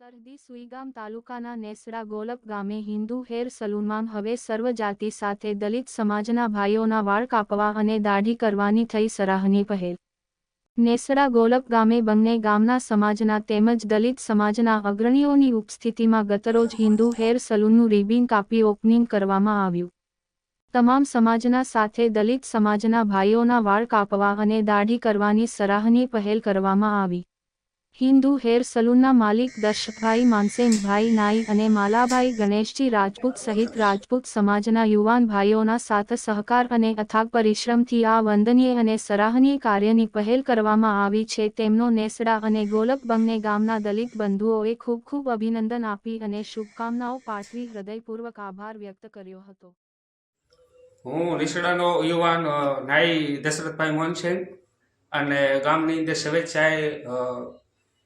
સરહદી સુઈગામ તાલુકાના નેસડા ગોલપ ગામે હિન્દુ હેર સલૂનમાં હવે સર્વ જાતિ સાથે દલિત સમાજના ભાઈઓના વાળ કાપવા અને દાઢી કરવાની થઈ સરાહની પહેલ. નેસડા ગોલપ ગામે બંને ગામના સમાજના તેમજ દલિત સમાજના અગ્રણીઓની ઉપસ્થિતિમાં ગતરોજ હિન્દુ હેર સલૂનનું રિબિન કાપી ઓપનિંગ કરવામાં આવ્યું. તમામ સમાજના સાથે દલિત સમાજના ભાઈઓના વાળ કાપવા અને દાઢી કરવાની સરાહની પહેલ કરવામાં આવી. હિન્દુ હેર સલૂનના માલિક દર્શકભાઈ માનસેનભાઈ નાઈ અને માલાભાઈ ગણેશજી રાજપૂત સહિત રાજપૂત સમાજના યુવાન ભાઈઓના સાથ સહકાર અને અથાગ પરિશ્રમથી આ વંદનીય અને સરાહનીય કાર્યની પહેલ કરવામાં આવી છે. તેમનો નેસડા અને ગોલક બંને ગામના દલિત બંધુઓએ ખૂબ ખૂબ અભિનંદન આપી અને શુભકામનાઓ પાઠવી. હૃદયપૂર્વક આભાર વ્યક્ત કર્યો હતો. હું રીસડાનો યુવાન નાઈ દશરથભાઈ મોહનસેન અને ગામની અંદર સ્વેચ્છાએ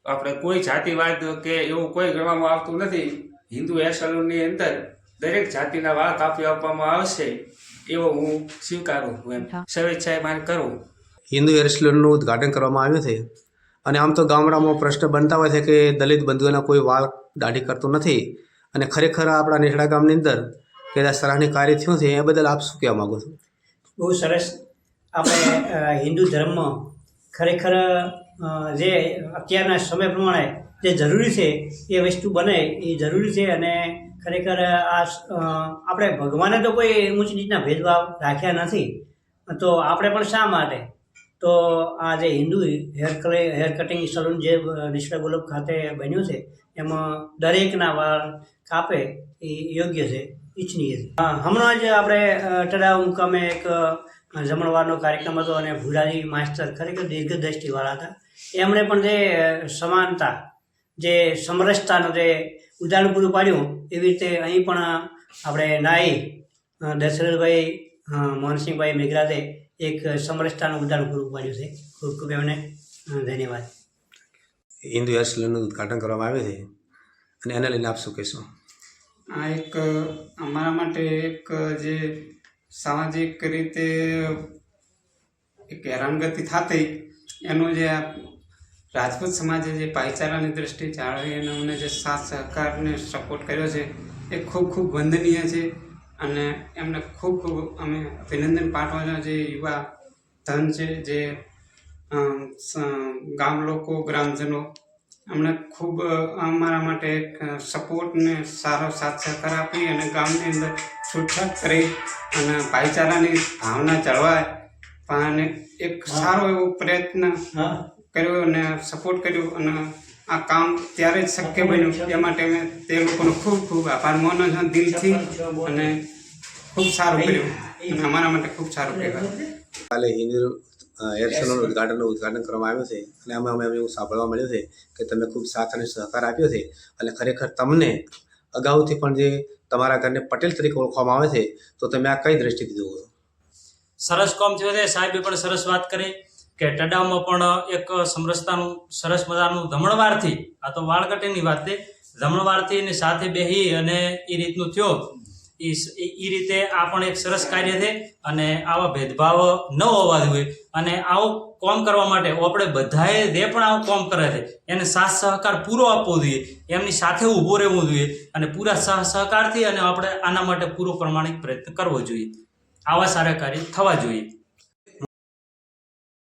આપણે કોઈ જાતિવાદ કે એવું કોઈ ગણવામાં આવતું નથી. હિન્દુ હેર સલૂનની અંદર દરેક જાતિના વાળ કાપી આપવામાં આવશે એવો હું સ્વીકારું છું એમ. સ્વેચ્છાએ માન કરું. હિન્દુ હેરસલૂનનું ઉદ્ઘાટન કરવામાં આવ્યું છે. અને આમ તો ગામડામાં પ્રશ્ન બનતા હોય છે કે દલિત બંધુઓના કોઈ વાળ દાઢી કરતું નથી. અને ખરેખર આપણા નેહડા ગામની અંદર કે સરાહની કાર્ય થયું છે એ બદલ આપ શું કહેવા માગો છો? બહુ સરસ. આપણે હિન્દુ ધર્મમાં ખરેખર જે અત્યારના સમય પ્રમાણે જે જરૂરી છે એ વસ્તુ બને, એ જરૂરી છે અને ખરેખર આ આપણે ભગવાને તો કોઈ ઊંચ નીચના ભેદભાવ રાખ્યા નથી. તો આપણે પણ શા માટે? તો આ જે Hindu hair hair cutting salon જે નિષ્ઠા ગુલાબ ખાતે બન્યું છે, એમાં દરેકના વાળ કાપે, એ યોગ્ય છે, ઈચ્છનીય છે. હમણાં જ આપણે ટડા મુકામે એક જમણવારનો કાર્યક્રમ હતો અને ભુરાજી માસ્ટર ખરેખર દીર્ઘદ્રષ્ટિવાળા હતા. એમણે પણ જે સમાનતા જે સમરસતાનું જે ઉદાહરણ પૂરું પાડ્યું એવી રીતે અહીં પણ આપણે નાઈ દશરથભાઈ મોહનસિંહભાઈ મેઘરાજે એક સમરસતાનું ઉદાહરણ પૂરું પાડ્યું છે. ખૂબ ખૂબ એમને ધન્યવાદ. હિન્દુ હેરસલૂનનું ઉદ્ઘાટન કરવામાં આવ્યું છે અને એને લઈને આપ શું કહેશો? આ એક અમારા માટે એક જે સામાજિક રીતે એક હેરાનગતિ થતી, એનું જે રાજપૂત સમાજે જે ભાઈચારાની દ્રષ્ટિ જાળવી અને અમને જે સાથ સહકારને સપોર્ટ કર્યો છે, એ ખૂબ ખૂબ વંદનીય છે. અને એમને ખૂબ ખૂબ અમે અભિનંદન પાઠવવાનો જે યુવા ધન છે, જે ગામ લોકો, ગ્રામજનો, અમને ખૂબ અમારા માટે એક સપોર્ટ સારો સાથ સહકાર આપી અને ગામની અંદર છૂટછાટ કરી. અને ભાઈચારાની ભાવના જળવાય. પણ એક સારો એવો પ્રયત્ન કર્યો અને સપોર્ટ કર્યો અને આ કામ ત્યારે જ શક્ય બન્યું. એ માટે મેં તે લોકોનો ખૂબ ખૂબ આભાર. માનો છું દિલથી અને ખૂબ સારું કર્યું. અને અમારા માટે ખૂબ સારું કહેવાય. કાલે હિન્દુ હેરસલૂનનું ઉદ્ઘાટનનું ઉદ્ઘાટન કરવામાં આવ્યું છે. અને અમે અમે એવું સાંભળવા મળ્યું છે કે તમે ખૂબ સાથ અને સહકાર આપ્યો છે. અને ખરેખર તમને અગાઉથી પણ જે તમારા ઘરને પટેલ તરીકે ઓળખવામાં આવે છે, તો તમે આ કઈ દ્રષ્ટિથી જુઓ છો? સરસ કોમ થયું છે સાહેબે પણ સરસ વાત કરી કે ટડામાં પણ એક સમરસતાનું, સરસ મજાનું ધમણવારથી આ તો વાળકટીની વાત છે ધમણવારથી સાથે બેહી અને એ રીતનું થયો. એ રીતે આ પણ એક સરસ કાર્ય છે અને આવા ભેદભાવ ન હોવા જોઈએ. અને આવું કોમ કરવા માટે આપણે બધાએ જે પણ આવું કોમ કરે છે, એને સાથ સહકાર પૂરો આપવો જોઈએ. એમની સાથે ઊભો રહેવું જોઈએ અને પૂરા સહ, સહકારથી અને આપણે આના માટે પૂરો પ્રમાણિક પ્રયત્ન કરવો જોઈએ. આવા સારા કાર્ય થવા જોઈએ.